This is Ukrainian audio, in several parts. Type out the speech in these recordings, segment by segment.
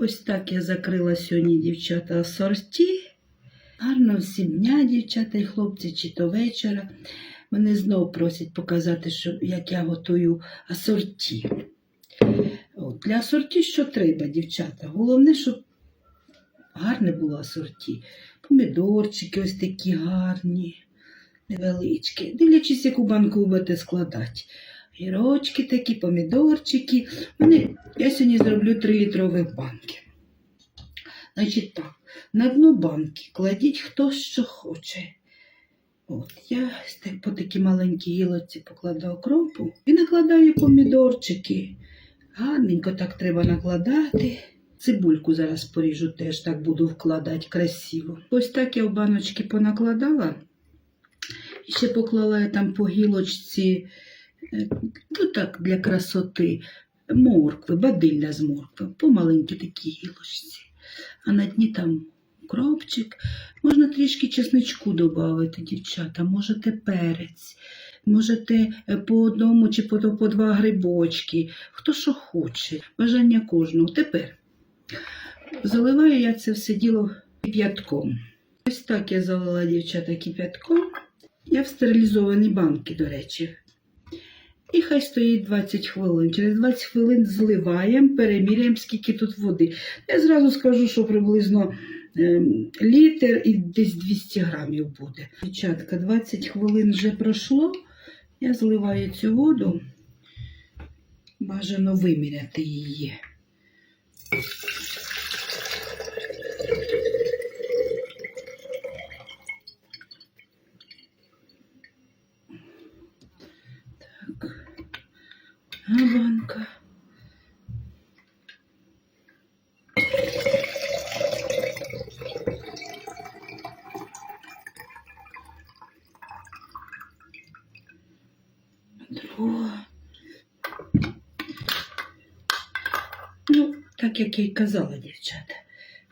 Ось так я закрила сьогодні, дівчата, асорті. Гарно всім дня, дівчата і хлопці, чи то вечора. Мене знов просять показати, що, як я готую асорті. От, для асорті що треба, дівчата? Головне, щоб гарне було асорті. Помідорчики ось такі гарні, невеличкі. Дивлячись, яку банку будете складати. Гірочки такі, помідорчики. Вони, я сьогодні зроблю 3 літрових банки. Значить так, на дно банки кладіть хто що хоче. От, я по такі маленькі гілоці покладаю окропу і накладаю помідорчики. Гарненько так треба накладати. Цибульку зараз поріжу, теж так буду вкладати красиво. Ось так я в баночки понакладала. І ще поклала я там по гілочці, ну так, для красоти, моркви, бадилля з моркви, по маленькій такій гілочці. А на дні там кропчик. Можна трішки чесничку додати, дівчата, можете перець, можете е, по одному чи по, по два грибочки, хто що хоче, бажання кожного. Тепер заливаю я це все діло кип'ятком. Ось так я залила дівчата кип'ятком. Я в стерилізованій банки, до речі. І хай стоїть 20 хвилин. Через 20 хвилин зливаємо, переміряємо, скільки тут води. Я зразу скажу, що приблизно ем, літр і десь 200 грамів буде. Дівчатка, 20 хвилин вже пройшло. Я зливаю цю воду. Бажано виміряти її. А банка. Друга. Ну, так як я й казала, дівчата,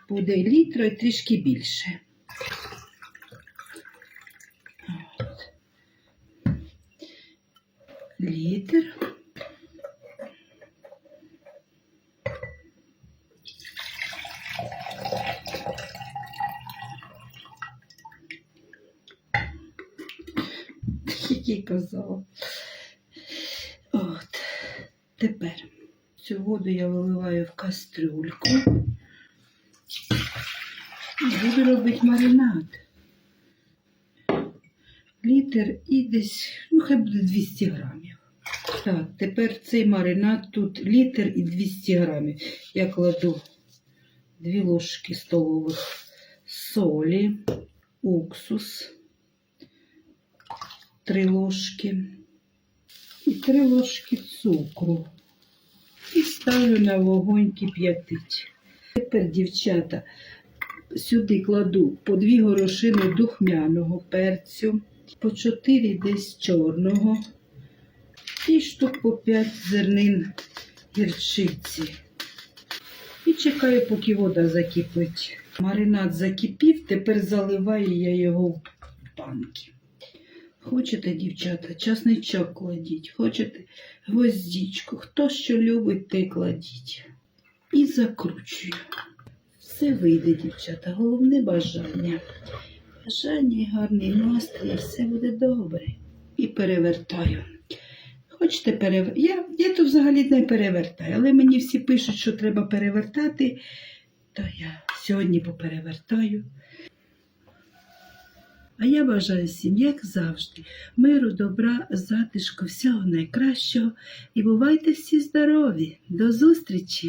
буде літра і трішки більше. Літр. Я казала. От. Тепер цю воду я виливаю в кастрюльку. І буду робити маринад. Літр і десь, ну хай буде 200 грамів. Так, тепер цей маринад тут літр і 200 грамів. Я кладу 2 ложки столових солі, уксус, 3 ложки і 3 ложки цукру. І ставлю на вогонь кип'ятить. Тепер, дівчата, сюди кладу по 2 горошини духмяного перцю, по 4 десь чорного і штук по 5 зернин гірчиці. І чекаю, поки вода закипить. Маринад закипів, тепер заливаю я його в банки. Хочете, дівчата, часничок кладіть, хочете гвоздічку, хто що любить, те кладіть. І закручую. Все вийде, дівчата, головне бажання. Бажання гарний настрій, все буде добре. І перевертаю. Хочете перевертати? Я, я то взагалі не перевертаю, але мені всі пишуть, що треба перевертати, то я сьогодні поперевертаю. А я бажаю всім, як завжди, миру, добра, затишку, всього найкращого. І бувайте всі здорові. До зустрічі!